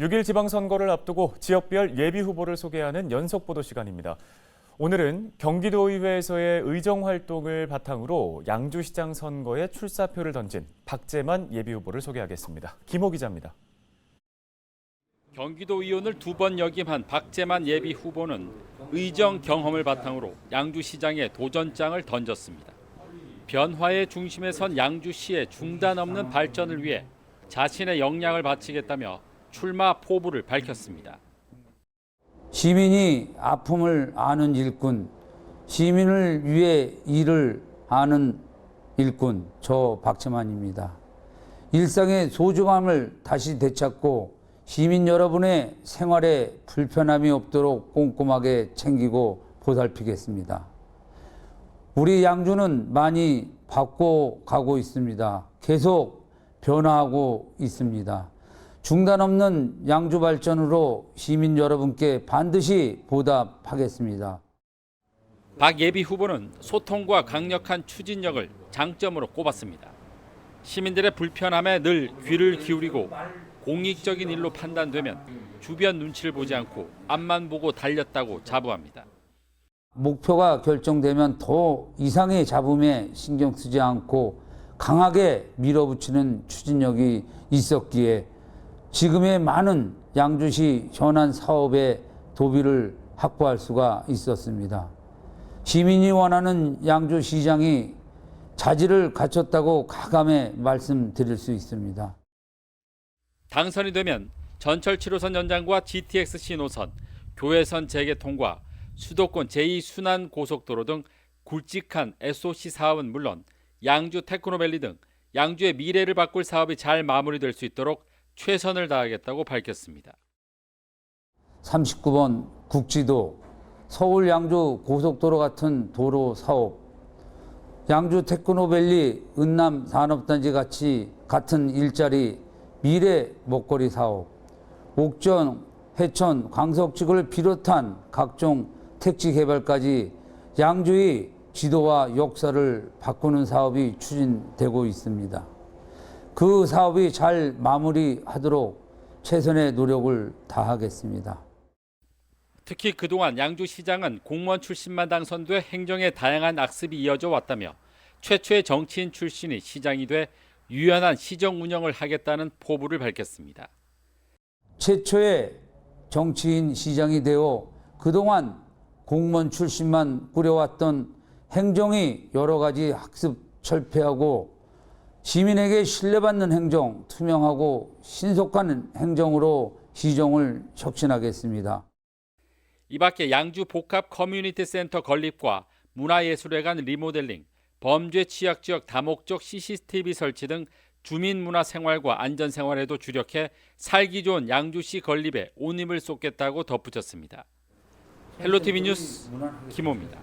6일 지방선거를 앞두고 지역별 예비 후보를 소개하는 연속 보도 시간입니다. 오늘은 경기도의회에서의 의정 활동을 바탕으로 양주시장 선거에 출사표를 던진 박재만 예비 후보를 소개하겠습니다. 김호 기자입니다. 경기도 의원을 두 번 역임한 박재만 예비 후보는 의정 경험을 바탕으로 양주시장에 도전장을 던졌습니다. 변화의 중심에 선 양주시의 중단 없는 발전을 위해 자신의 역량을 바치겠다며 출마 포부를 밝혔습니다. 시민이 아픔을 아는 일꾼, 시민을 위해 일을 하는 일꾼, 저 박재만입니다. 일상의 소중함을 다시 되찾고 시민 여러분의 생활에 불편함이 없도록 꼼꼼하게 챙기고 보살피겠습니다. 우리 양주는 많이 바꿔 가고 있습니다. 계속 변화하고 있습니다. 중단 없는 양주 발전으로 시민 여러분께 반드시 보답하겠습니다. 박 예비 후보는 소통과 강력한 추진력을 장점으로 꼽았습니다. 시민들의 불편함에 늘 귀를 기울이고 공익적인 일로 판단되면 주변 눈치를 보지 않고 앞만 보고 달렸다고 자부합니다. 목표가 결정되면 더 이상의 잡음에 신경 쓰지 않고 강하게 밀어붙이는 추진력이 있었기에 지금의 많은 양주시 현안 사업의 도비를 확보할 수가 있었습니다. 시민이 원하는 양주시장이 자질을 갖췄다고 가감해 말씀드릴 수 있습니다. 당선이 되면 전철 7호선 연장과 GTX 신호선, 교외선 재개통과 수도권 제2순환 고속도로 등 굵직한 SOC 사업은 물론 양주 테크노밸리 등 양주의 미래를 바꿀 사업이 잘 마무리될 수 있도록 최선을 다하겠다고 밝혔습니다. 39번 국지도, 서울 양주 고속도로 같은 도로 사업, 양주 테크노밸리 은남 산업단지 같이 같은 일자리 미래 먹거리 사업, 옥전, 해천, 광석지구를 비롯한 각종 택지 개발까지 양주의 지도와 역사를 바꾸는 사업이 추진되고 있습니다. 그 사업이 잘 마무리하도록 최선의 노력을 다하겠습니다. 특히 그동안 양주시장은 공무원 출신만 당선돼 행정의 다양한 악습이 이어져 왔다며 최초의 정치인 출신이 시장이 돼 유연한 시정 운영을 하겠다는 포부를 밝혔습니다. 최초의 정치인 시장이 되어 그동안 공무원 출신만 꾸려왔던 행정이 여러 가지 학습 철폐하고 시민에게 신뢰받는 행정, 투명하고 신속한 행정으로 시정을 혁신하겠습니다. 이 밖에 양주 복합 커뮤니티 센터 건립과 문화예술회관 리모델링, 범죄 취약 지역 다목적 CCTV 설치 등 주민 문화 생활과 안전 생활에도 주력해 살기 좋은 양주시 건립에 온 힘을 쏟겠다고 덧붙였습니다. 헬로티비 뉴스 김호입니다.